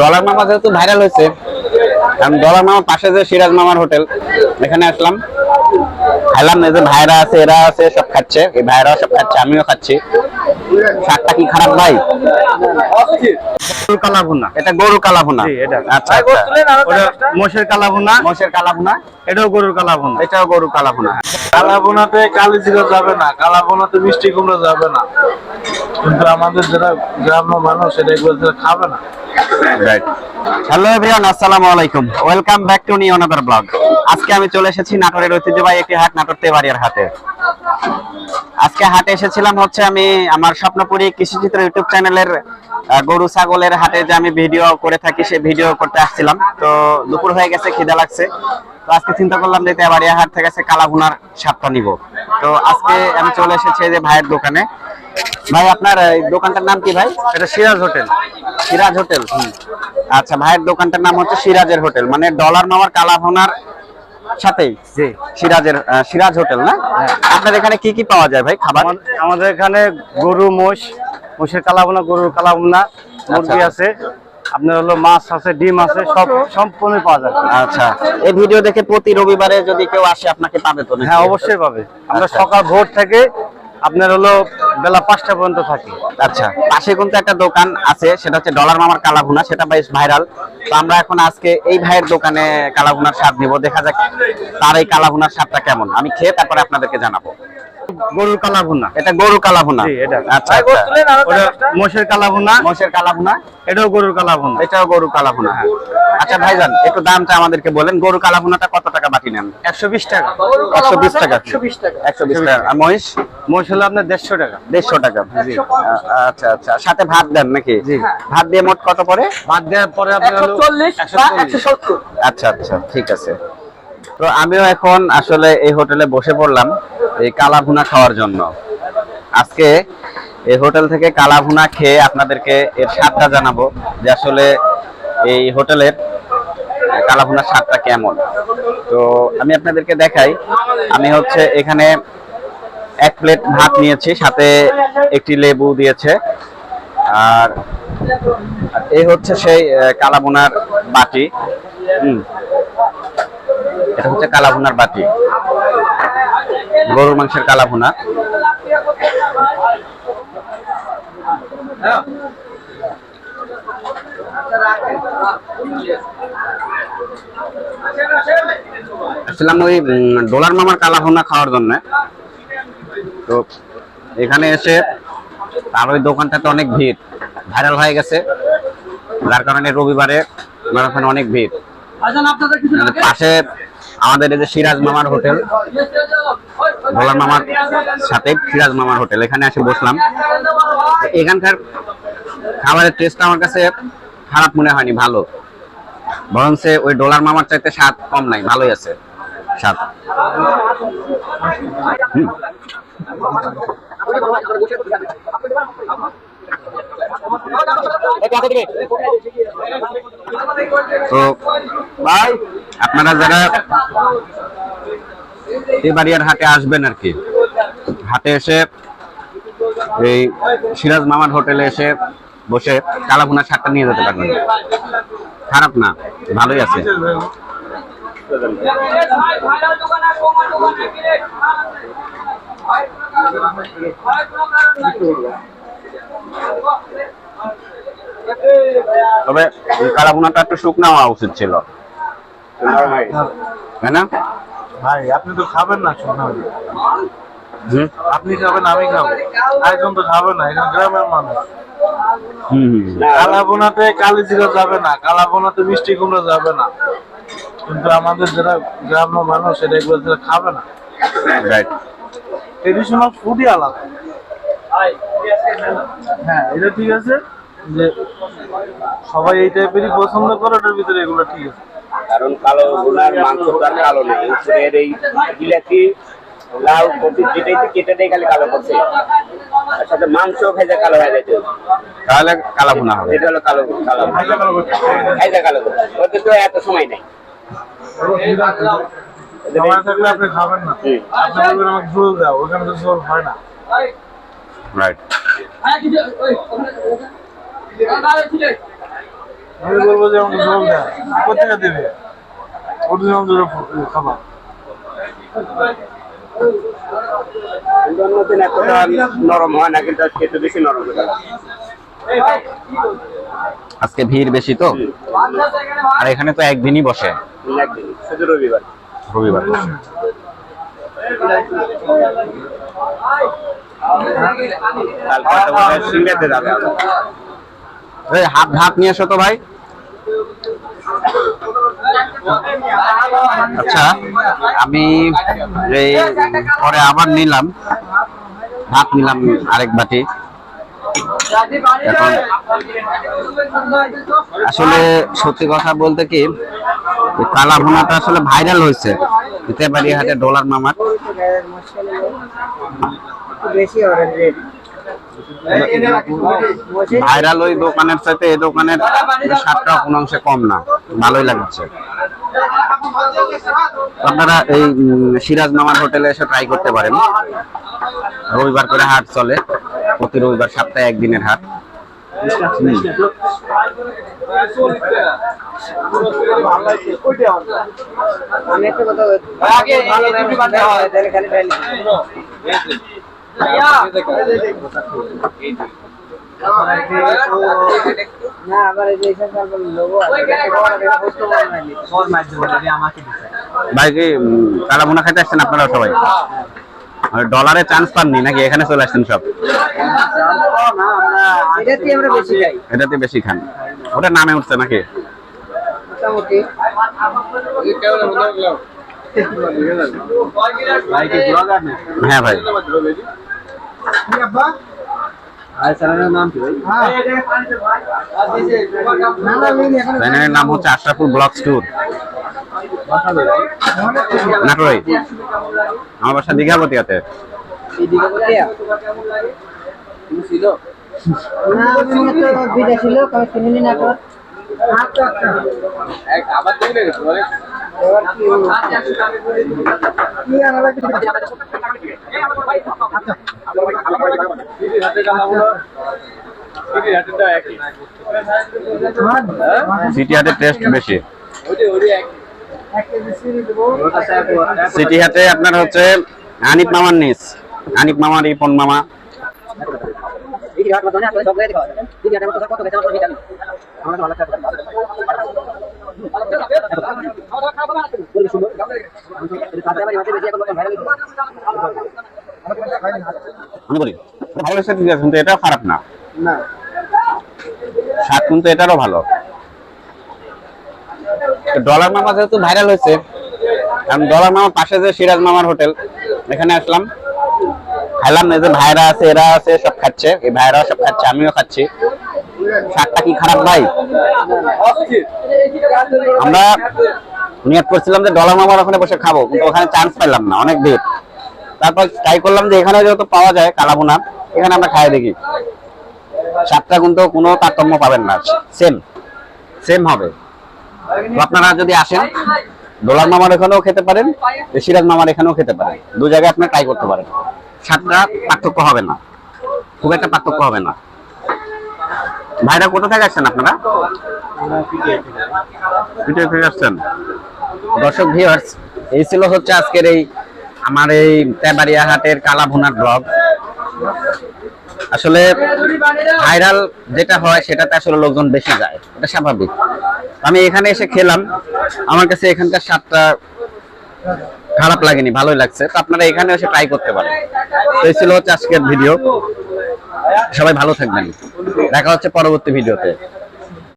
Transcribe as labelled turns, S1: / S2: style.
S1: Dollar মামা যেহেতু viral হয়েছে, কারণ ডলার মামার পাশে যে সিরাজ মামার হোটেল, এখানে আসলাম। খাইলাম, এই যে ভাইরা আছে, এরা আছে, সব খাচ্ছে, এই ভাইরাও সব খাচ্ছে, আমিও খাচ্ছি। শাকটা কি খারাপ ভাই?
S2: গরুর কালা
S1: এটা গরু কালা ভুনা
S2: জি, এটা।
S1: আচ্ছা আচ্ছা।
S2: মোষের কালাভুনা।
S1: মোষের কালা
S2: এটাও গরুর কালা
S1: এটাও গরু কালা ভুনা
S3: কালা বোনাতে কালি জিরা যাবে না কালা বোনাতে মিষ্টি কুমড়ো যাবে না। কিন্তু আমাদের যারা গ্রাম্য মানুষ সেটা এগুলো খাবে না।
S1: রাইট হ্যালো এভরিওয়ান আসসালামু আলাইকুম। Welcome back to new another blog আজকে আমি চলে এসেছি নাটোরের ঐতিহ্যবাহী একটি হাট নাটোর তেবাড়িয়ার হাটে। আজকে হাটে এসেছিলাম হচ্ছে আমি আমার স্বপ্নপুরী কৃষিচিত্র ইউটিউব চ্যানেলের গরু ছাগলের হাটে যে আমি ভিডিও করে থাকি সেই ভিডিও করতে আসছিলাম। তো দুপুর হয়ে গেছে খিদা লাগছে। তো আজকে চিন্তা করলাম যে তেবাড়িয়া হাট থেকে আছে কালাভুনার স্বাদটা নিব। তো আজকে আমি চলে এসেছি যে ভাইয়ের দোকানে। ভাই আপনার এই দোকানটার নাম কি ভাই?
S2: এটা সিরাজ হোটেল।
S1: সিরাজ হোটেল আচ্ছা ভাইয়ের দোকানটার নাম হচ্ছে সিরাজের হোটেল। মানে ডলার মামার কালাভোনার সাথেই
S2: জি।
S1: সিরাজের সিরাজ হোটেল না? আপনার এখানে কি কি পাওয়া যায় ভাই খাবার?
S2: আমাদের এখানে গরু মোষ মোষের কালা গরুর কালা মুরগি
S1: আচ্ছা।
S2: আছে আপনার হলো মাছ আছে ডিম আছে সব সম্পূর্ণ পাওয়া যায়।
S1: আচ্ছা। এই ভিডিও দেখে প্রতি রবিবারে যদি কেউ আসে আপনাকে পাবে তো
S2: হ্যাঁ অবশ্যই পাবে। আমরা
S1: আচ্ছা।
S2: সকাল ভোর থেকে আপনার হলো বেলা পাঁচটা পর্যন্ত থাকে।
S1: আচ্ছা। পাশে কিন্তু একটা দোকান আছে সেটা হচ্ছে ডলার মামার কালাভুনা সেটা বেশ ভাইরাল তো আমরা এখন আজকে এই ভাইয়ের দোকানে কালাভুনার স্বাদ নিব দেখা যাক তার এই কালাভুনার স্বাদটা কেমন। আমি খেয়ে তারপরে আপনাদেরকে জানাব।
S2: গরুর কালা ভুনা।
S1: এটা গরু কালাভুনা
S2: জি, এটা।
S1: আচ্ছা
S2: মোষের কালা ভুনা।
S1: মোষের কালাভুনা
S2: এটাও গরুর কালা ভুনা।
S1: এটাও গরু কালাভুনা আচ্ছা ভাইজান একটু দামটা আমাদেরকে বলেন। গরু কালাভুনাটা কত টাকা বাটি নেন?
S2: একশো বিশ টাকা।
S1: একশো বিশ টাকা। একশো বিশ টাকা। আর মহিষ?
S2: মোষ হলো আপনার দেড়শো টাকা।
S1: দেড়শো টাকা আচ্ছা আচ্ছা। সাথে ভাত দেন নাকি? ভাত দিয়ে মোট কত পরে
S2: ভাত দেওয়ার পরে আপনার
S1: আচ্ছা আচ্ছা। ঠিক আছে। তো আমিও এখন আসলে এই হোটেলে বসে পড়লাম। এই কালা ভুনা খাওয়ার জন্য। আজকে এই হোটেল থেকে কালা ভুনা খেয়ে আপনাদেরকে এর স্বাদটা জানাব যে আসলে এই হোটেলের কালা ভুনার স্বাদটা কেমন। তো আমি আপনাদেরকে দেখাই। আমি হচ্ছে এখানে এক প্লেট ভাত নিয়েছি সাথে একটি লেবু দিয়েছে। আর এই হচ্ছে সেই আহ, কালাভুনার বাটি। হুম। এটা হচ্ছে কালাভুনার বাটি। গরুর মাংসের কালাভুনা আসলাম ওই ডোলার মামার কালাভুনা খাওয়ার জন্য। তো এখানে এসে তার ওই দোকানটাতে অনেক ভিড় ভাইরাল হয়ে গেছে। যার কারণে রবিবারে আমার ওখানে অনেক ভিড়। পাশে আমাদের এই যে সিরাজ মামার হোটেল ভোলার মামার সাথে সিরাজ মামার হোটেল, এখানে এসে বসলাম। এখানকার খাবারের টেস্ট আমার কাছে খারাপ মনে হয়নি, ভালো। বরং সে ওই ডলার মামার চাইতে স্বাদ কম নাই, ভালোই আছে স্বাদ। তো, ভাই আপনারা যারা এবাড়িয়ার হাটে আসবেন আর কি, হাটে এসে এই সিরাজ মামার হোটেলে এসে বসে কালাভুনা শাকটা নিয়ে যেতে পারবেন। খারাপ না, ভালোই আছে। তবে কালাভুনাটা একটু শুকনো হওয়া উচিত ছিল। তাই না?
S3: ভাই আপনি তো খাবেন না শোনা আপনি খাবেন আমি খাব। আরেকজন তো খাবে না এখানে গ্রামের মানুষ।
S1: হুম হুম, হুম।
S3: কালা বোনাতে কালি জিরা যাবে না কালা মিষ্টি কুমড়ো যাবে না। কিন্তু আমাদের যারা গ্রাম্য মানুষ সেটা এগুলো যারা খাবে না।
S1: রাইট
S3: ট্রেডিশনাল ফুডই আলাদা। হ্যাঁ এটা ঠিক আছে যে সবাই এই টাইপেরই পছন্দ করে ওটার ভিতরে এগুলো ঠিক আছে।
S4: কারণ কালো গুনার মাংস তো আর কালো নেই। উপরের এই বিলাতি লাল কপি যেটাই তো কেটেটাই খালি কালো করছে। আর সাথে মাংস ভেজা কালো হয়ে যাচ্ছে
S1: তাহলে কালো কালাভুনা হবে।
S4: এটা হলো কালো কালো ভেজা কালো করছে। ওদের তো এত সময় নেই।
S3: সময় থাকলে আপনি খাবেন না। আপনি বলবেন আমাকে ঝোল দাও ওখানে তো ঝোল হয় না।
S1: রাইট
S3: আমি বলব যে আমাকে জল দেয়। কোথেকে দেবে? অরিজিনাল খাবার
S4: এতটা নরম হয় না কিন্তু আজকে একটু বেশি নরম হয়ে
S1: আজকে ভিড় বেশি তো? আর এখানে তো একদিনই বসে।
S4: একদিন শুধু রবিবার
S1: রবিবার বসে হাত ভাত নিয়ে এসো তো ভাই। আচ্ছা আমি এই পরে আবার নিলাম। ভাত নিলাম আরেক বাটি। এখন আসলে সত্যি কথা বলতে কি কালা ভুনাটা আসলে ভাইরাল হয়েছে। তেবাড়ি হাটে ডলার মামার। ভাইরাল ওই দোকানের সাথে এই দোকানের সাতটা কোনো অংশে কম না ভালোই লাগছে আপনারা এই সিরাজ মামার হোটেলে এসে ট্রাই করতে পারেন রবিবার করে হাট চলে প্রতি রবিবার সপ্তাহে একদিনের হাট হুম। ভাই কি উম, কালা খাইতে আসছেন আপনারা সবাই? মানে ডলারে চান্স পাননি নাকি? এখানে চলে আসছেন সব? এটাতে বেশি খান। ওটা নামে উঠছে নাকি? হ্যাঁ ভাই। চ্যানেলের নাম হচ্ছে আশরাফুল ব্লগ ট্যুর। নাটোরাই আমার বাসা দীঘাপতিয়াতে। সিটি হাটের টেস্ট বেশি। সিটি হাটে আপনার হচ্ছে আনিফ মামার নিস আনিফ মামার ইপন মামা। বলি ভালো খারাপ না। স্বাদ কিন্তু এটারও ভালো। ডলার মামা যেহেতু ভাইরাল হয়েছে কারণ ডলার মামার পাশে যে সিরাজ মামার হোটেল এখানে আসলাম। খাইলাম না এই যে ভাইরা আছে এরা আছে সব খাচ্ছে। এই ভাইরাও সব খাচ্ছে আমিও খাচ্ছি। স্বাদটা কি খারাপ ভাই? আমরা নিয়ত করছিলাম যে ডলার মামার ওখানে বসে খাব, কিন্তু ওখানে চান্স পেলাম না, অনেক ভিড়। তারপর ট্রাই করলাম যে এখানে যেহেতু পাওয়া যায় কালাবোনা এখানে আমরা খাই দেখি। স্বাদটা কিন্তু কোনো তারতম্য পাবেন না সেম সেম হবে। আপনারা যদি আসেন, ডলার মামার এখানেও খেতে পারেন সিরাজ মামার এখানেও খেতে পারেন। দু জায়গায় আপনি ট্রাই করতে পারেন। স্বাদটা পার্থক্য হবে না, খুব একটা পার্থক্য হবে না। ভাইরা কোথা থেকে আসছেন আপনারা? আসছেন। দর্শক ভিউয়ার্স এই ছিল হচ্ছে আজকের এই আমার এই তেবাড়িয়া হাটের কালা ভুনার ব্লগ আসলে ভাইরাল যেটা হয়, সেটাতে আসলে লোকজন বেশি যায়। এটা স্বাভাবিক। আমি এখানে এসে খেলাম। আমার কাছে এখানকার স্বাদটা খারাপ লাগেনি, ভালোই লাগছে। তো আপনারা এখানে এসে ট্রাই করতে পারেন। তো এই ছিল হচ্ছে আজকের ভিডিও সবাই ভালো থাকবেন। দেখা হচ্ছে পরবর্তী ভিডিওতে।